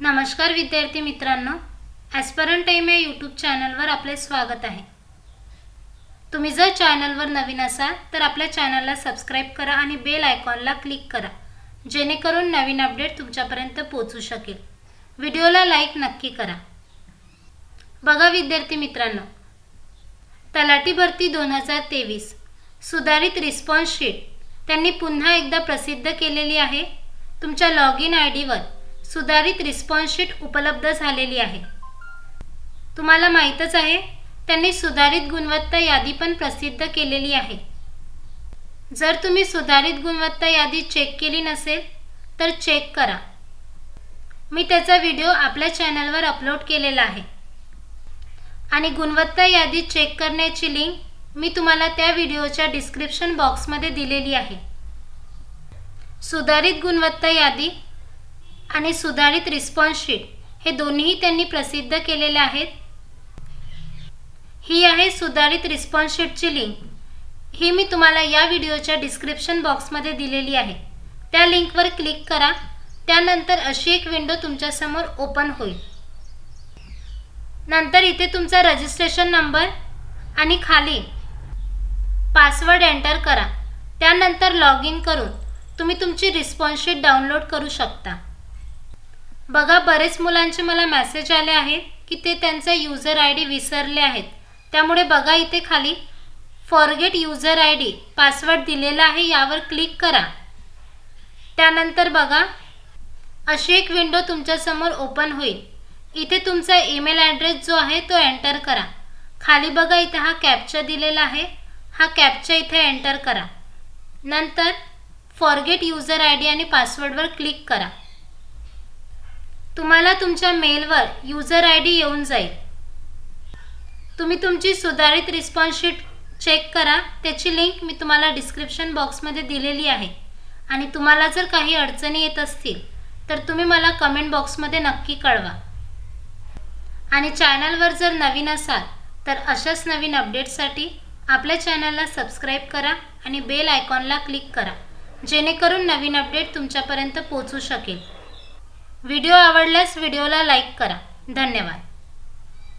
नमस्कार विद्यार्थी मित्रांनो ॲस्परन टाईम या यूट्यूब चॅनलवर आपले स्वागत आहे. तुम्ही जर चॅनलवर नवीन असाल तर आपल्या चॅनलला सबस्क्राईब करा आणि बेल आयकॉनला क्लिक करा जेणेकरून नवीन अपडेट तुमच्यापर्यंत पोहोचू शकेल. व्हिडिओला लाईक नक्की करा. बघा विद्यार्थी मित्रांनो तलाठी भरती दोन हजार तेवीस सुधारित रिस्पॉन्स शीट त्यांनी पुन्हा एकदा प्रसिद्ध केलेली आहे. तुमच्या लॉग इन आय डीवर सुधारित रिस्पॉन्स शीट उपलब्ध झालेली आहे. तुम्हाला माहीतच आहे त्यांनी सुधारित गुणवत्ता यादी पण प्रसिद्ध केलेली आहे. जर तुम्ही सुधारित गुणवत्ता यादी चेक केली नसेल तर चेक करा. मी त्याचा व्हिडिओ आपल्या चॅनलवर अपलोड केलेला आहे. आणि गुणवत्ता यादी चेक करण्याची लिंक मी तुम्हाला त्या व्हिडिओच्या डिस्क्रिप्शन बॉक्समध्ये दिलेली आहे. सुधारित गुणवत्ता यादी आणि सुधारित रिस्पॉन्स शीट. हे दोन्हीही त्यांनी प्रसिद्ध केलेले आहेत. ही आहे सुधारित रिस्पॉन्स शीटची लिंक. ही मी तुम्हाला या व्हिडिओच्या डिस्क्रिप्शन बॉक्समध्ये दिलेली आहे. त्या लिंकवर क्लिक करा. त्यानंतर अशी एक विंडो तुमच्यासमोर ओपन होईल. नंतर इथे तुमचा रजिस्ट्रेशन नंबर आणि खाली पासवर्ड एंटर करा. त्यानंतर लॉग इन करून तुम्ही तुमची रिस्पॉन्स शीट डाउनलोड करू शकता. बघा बरेच मुलांचे मला मॅसेज आले आहेत की ते त्यांचा युजर आय डी विसरले आहेत. त्यामुळे बघा इथे खाली forget user I D password दिलेला आहे यावर क्लिक करा. त्यानंतर बघा अशी एक विंडो तुमच्यासमोर ओपन होईल. इथे तुमचा ईमेल ॲड्रेस जो आहे तो एंटर करा. खाली बघा इथे हा कॅप्चा दिलेला आहे. हा कॅप्चा इथे एंटर करा. नंतर फॉरगेट युजर आय डी आणि पासवर्डवर क्लिक करा. तुम्हाला तुमच्या मेलवर यूजर आय डी येऊन जाईल. तुम्ही तुमची सुधारित रिस्पॉन्स शीट चेक करा. त्याची लिंक मी तुम्हाला डिस्क्रिप्शन बॉक्समध्ये दिलेली आहे. आणि तुम्हाला जर काही अडचणी येत असतील तर तुम्ही मला कमेंट बॉक्समध्ये नक्की कळवा. आणि चॅनलवर जर नवीन असाल तर अशाच नवीन अपडेट्ससाठी आपल्या चॅनलला सबस्क्राईब करा आणि बेल आयकॉनला क्लिक करा. जेणेकरून नवीन अपडेट तुमच्यापर्यंत पोहोचू शकेल. व्हिडिओ आवडल्यास व्हिडिओला लाईक करा. धन्यवाद.